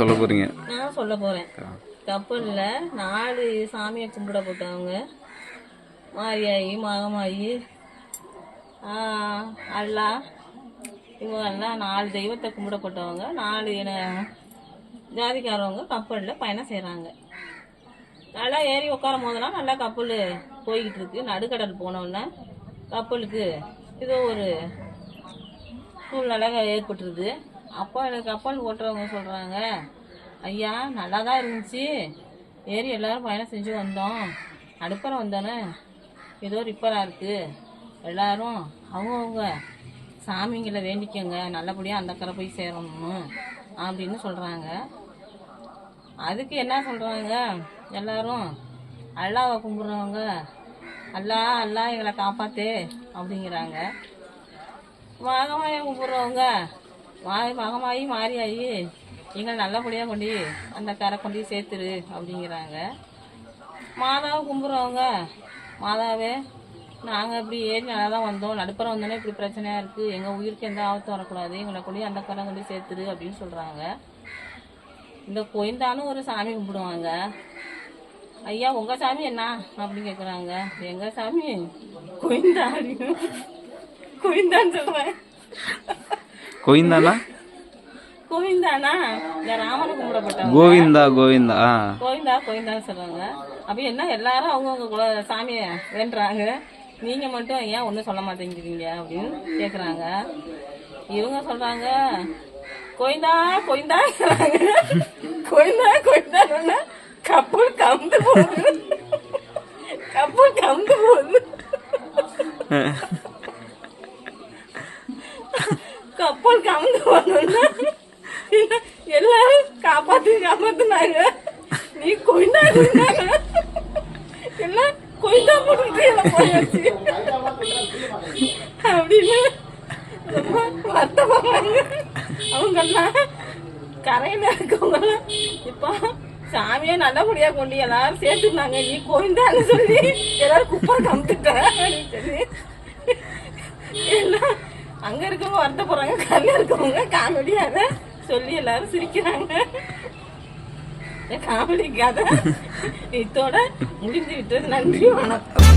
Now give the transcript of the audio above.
சொல்ல போறீங்க. நான் சொல்ல போகிறேன் கப்பலில் நாலு சாமியை கும்பிட போட்டவங்க மாரியாயி மகமாயி. அல்லா. இவங்கெல்லாம் நாலு தெய்வத்தை கும்பிடப்பட்டவங்க நாலு இன ஜாதிக்காரவங்க கப்பலில் பயணம் செய்கிறாங்க நல்லா ஏறி உட்காரும் போதெல்லாம் நல்லா கப்பல் போய்கிட்டு இருக்கு. நடுக்கடல் போனோன்னே கப்பலுக்கு ஏதோ ஒரு சூழ்நிலை ஏற்பட்டுருது. அப்போ எனக்கு கப்பல் ஓட்டுறவங்க சொல்கிறாங்க ஐயா நல்லா தான் இருந்துச்சு. ஏறி எல்லோரும் பயணம் செஞ்சு வந்தோம். அடுப்பறை வந்தோன்னே ஏதோ ரிப்பராக இருக்குது எல்லோரும் அவங்கவுங்க சாமிங்களை வேண்டிக்கோங்க. நல்லபடியாக அந்த கரை போய் சேரணும்னு அப்படின்னு சொல்கிறாங்க அதுக்கு என்ன சொல்கிறாங்க எல்லோரும் அல்லாவை கும்பிட்றவங்க அல்லா அல்லா எங்களை காப்பாத்து அப்படிங்கிறாங்க. மகமாயை கும்பிட்றவங்க. மாறி மகமாயி மாறியாயி எங்களை நல்லபடியாக கொண்டு அந்த கரை கொண்டு சேர்த்துரு அப்படிங்கிறாங்க. மாதாவை கும்பிட்றவங்க மாதாவே நாங்கள் இப்படி ஏறி நல்லா தான் வந்தோம். நடுப்புற வந்தோன்னே இப்படி பிரச்சனையாக இருக்குது எங்கள் உயிருக்கு எந்த ஆபத்தும் வரக்கூடாது. எங்களை கொண்டு அந்த கரை கொண்டு சேர்த்துரு அப்படின்னு சொல்கிறாங்க இந்த கோயந்தானும் ஒரு சாமி கும்பிடுவாங்க. ஐயா உங்கள் சாமி என்ன அப்படின்னு கேட்குறாங்க எங்கள் சாமி? கோயந்தா அப்படின்னு. கோயந்தான்னு சொல்லுவேன் கோவிந்தானா? கோவிந்தானா? ராமனை கும்பிடப்பட்டவங்க. கோவிந்தா கோவிந்தா கோவிந்தா கோவிந்தான்னு சொல்றாங்க அப்ப என்ன எல்லாரும் அவங்கவுங்க குல சாமியை வேண்டுறாங்க. நீங்க மட்டும் ஏன் ஒன்றும் சொல்ல மாட்டேங்கிறீங்க அப்படின்னு கேக்குறாங்க. இவங்க சொல்றாங்க கோயிந்தா கோயிந்தா கோயிந்தா கோயிந்தா கப்பல் கவுந்து போகுது. கப்பல் கவுந்து போகுது. போல் கவுந்து போனோம்னா எல்லாரும் காப்பாத்து காப்பாத்துனாங்க. நீ கொய்ந்தா கொய்ந்தாங்க எல்லாம் கொய்ந்தா போட்டுக்கிட்டு எல்லாம் போயாச்சு? அப்படின்னு ரொம்ப வருத்தப்படுறாங்க அவங்கெல்லாம் கரையில இருக்கவங்கலாம் இப்போ சாமியை நல்லபடியா கொண்டு எல்லாரும் சேர்த்துருந்தாங்க. நீ கோயிந்தான்னு சொல்லி எல்லாரும் குப்பை கமுத்துட்ட அப்படின்னு சொல்லி எல்லாம் அங்க இருக்கவங்க வருத்தப்படுறாங்க கல்ல இருக்கவங்க காமெடியாக சொல்லி எல்லாரும் சிரிக்கிறாங்க. காமெடி கதை இதோட முடிஞ்சு விட்டது. நன்றி வணக்கம்.